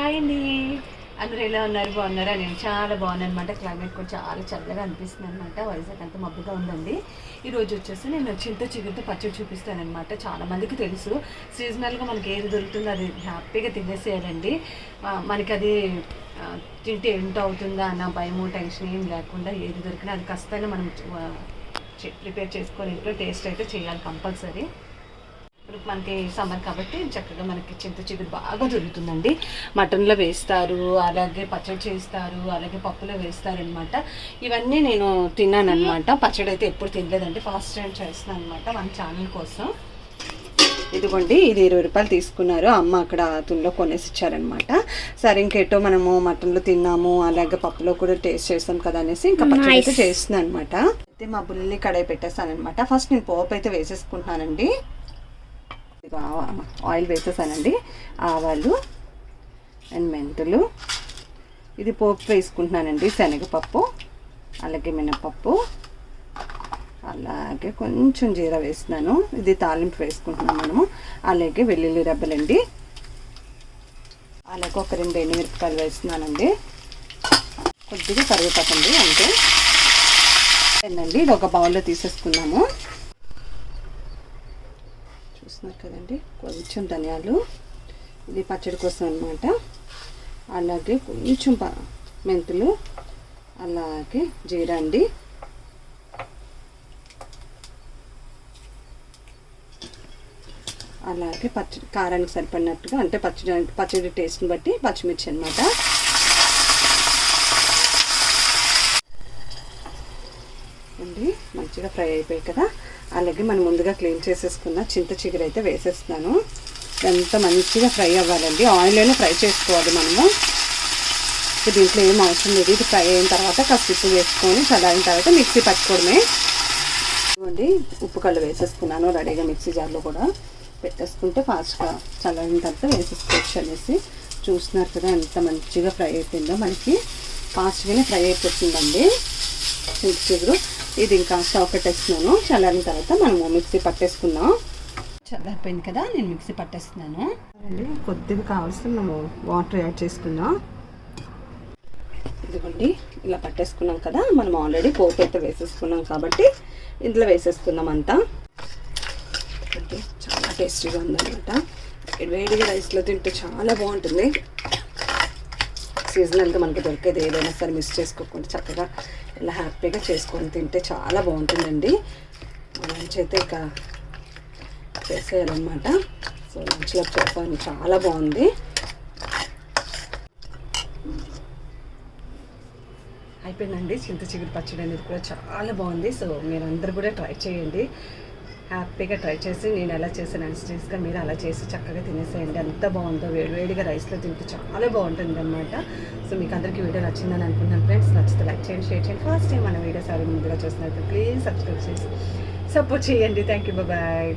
Hi అండి. అందరూ ఎలా ఉన్నారు? బాగున్నారా? నేను చాలా బాగున్నాను అనమాట క్లైమేట్ కూడా చాలా చల్లగా అనిపిస్తుంది అనమాట వైజాగ్ అంతా మబ్బుగా ఉందండి. ఈరోజు వచ్చేసి నేను చింత చిగురుతో పచ్చడి చూపిస్తానమాట చాలామందికి చాలా మందికి తెలుసు. సీజనల్గా మనకి ఏది దొరుకుతుందో అది హ్యాపీగా తినేసేయాలండి. మనకి అది తింటే ఎంత అవుతుందా అన్న భయము టెన్షన్ ఏం లేకుండా ఏది దొరికినా అది ఖచ్చితంగా మనం ప్రిపేర్ చేసుకొని ఇంట్లో టేస్ట్ అయితే చేయాలి కంపల్సరీ. ఇప్పుడు మనకి సమ్మర్ కాబట్టి చక్కగా మనకి చింత చిగురు బాగా దొరుకుతుందండి. మటన్లో వేస్తారు అలాగే పచ్చడి చేస్తారు అలాగే పప్పులో వేస్తారు అనమాట ఇవన్నీ నేను తిన్నాను అనమాట పచ్చడి అయితే ఎప్పుడు తినలేదండి ఫస్ట్ టైం చేస్తున్నాను అనమాట మన ఛానల్ కోసం. ఇదిగోండి ఇది ఇరవై రూపాయలు తీసుకున్నారు. అమ్మ అక్కడ తుల్లో కొనేసి ఇచ్చారనమాట సరే ఇంకేటో మనము మటన్లో తిన్నాము అలాగే పప్పులో కూడా టేస్ట్ చేస్తాం కదా అనేసి ఇంకా పచ్చడి అయితే చేస్తున్నాను అనమాట అయితే మా బుల్లి కడాయి పెట్టేస్తాను అనమాట ఫస్ట్ నేను పోపు అయితే వేసేసుకుంటున్నానండి. ఆయిల్ వేసేసానండి. ఆవాలు అండ్ మెంతులు. ఇది పోపు వేసుకుంటున్నానండి శనగపప్పు అలాగే మినపప్పు అలాగే కొంచెం జీరా వేస్తున్నాను. ఇది తాలింపు వేసుకుంటున్నాం మనము. అలాగే వెల్లుల్లి రెబ్బలండి. అలాగే ఒక రెండు ఎండుమిరపకాయలు వేస్తున్నానండి. కొద్దిగా కరివేపాకండి అంతే. అండి ఇది ఒక బౌల్లో తీసేసుకున్నాము. చూస్తున్నారు కదండి. కొంచెం ధనియాలు ఇది పచ్చడి కోసం అనమాట అలాగే కొంచెం మెంతులు అలాగే జీరా అండి. అలాగే పచ్చడి కారానికి సరిపడినట్టుగా అంటే పచ్చడి పచ్చడి టేస్ట్ని బట్టి పచ్చిమిర్చి అనమాట అండి మంచిగా ఫ్రై అయిపోయాయి కదా. అలాగే మనం ముందుగా క్లీన్ చేసేసుకున్న చింత చిగురు అయితే వేసేస్తున్నాను. ఇదంతా మంచిగా ఫ్రై అవ్వాలండి. ఆయిల్లోనే ఫ్రై చేసుకోవాలి మనము. దీంట్లో ఏం అవసరం లేదు. ఇది ఫ్రై అయిన తర్వాత కసిప్పు వేసుకొని చల్లారిన తర్వాత మిక్సీ పట్టుకోవడమే. ఇవ్వండి ఉప్పు కళ్ళు వేసేసుకున్నాను. రెడీగా మిక్సీ జార్లో కూడా పెట్టేసుకుంటే ఫాస్ట్గా చల్లారిన తర్వాత వేసేసుకోవచ్చు అనేసి. చూస్తున్నారు కదా ఎంత మంచిగా ఫ్రై అయిపోయిందో మనకి. ఫాస్ట్గానే ఫ్రై అయిపోతుందండి. మిక్సీ చిగురు. ఇది ఇంకా స్టవ్ పెట్టేస్తున్నాను. చల్లారిన తర్వాత మనము మిక్సీ పట్టేసుకుందాం. చల్లారిపోయింది కదా నేను మిక్సీ పట్టేస్తున్నాను. కొద్దిగా కావాల్సిన వాటర్ యాడ్ చేసుకుందాం. ఇదిగోండి ఇలా పట్టేసుకున్నాం కదా మనం ఆల్రెడీ పోపు అయితే వేసేసుకున్నాం కాబట్టి ఇందులో వేసేసుకుందాం అంతా. చాలా టేస్టీగా ఉందన్నమాట. వేడిగా రైస్లో తింటే చాలా బాగుంటుంది. సీజనల్గా మనకి దొరికేది ఏదైనా సరే మిస్ చేసుకోకుండా చక్కగా ఇలా హ్యాపీగా చేసుకొని తింటే చాలా బాగుంటుందండి. లంచ్ అయితే ఇక చేసేయాలన్నమాట. సో లంచ్లో చెప్పాను చాలా బాగుంది. అయిపోయిందండి. చింత చిగురు పచ్చడి అనేది కూడా చాలా బాగుంది. సో మీరు అందరు కూడా ట్రై చేయండి. హ్యాపీగా ట్రై చేసి నేను ఎలా చేసాను అన్స్టీస్గా మీరు అలా చేసి చక్కగా తినేసేయండి. ఎంత బాగుందో వేడివేడిగా రైస్లో తింటే చాలా బాగుంటుంది అనమాట సో మీకు అందరికీ వీడియో నచ్చిందని అనుకుంటున్నాను ఫ్రెండ్స్. నచ్చితే లైక్ చేయండి షేర్ చేయండి. ఫస్ట్ టైం మన వీడియోస్ ఎవరు ముందుగా చూసినట్టు ప్లీజ్ సబ్స్క్రైబ్ చేసి సపోర్ట్ చేయండి. Thank you bye.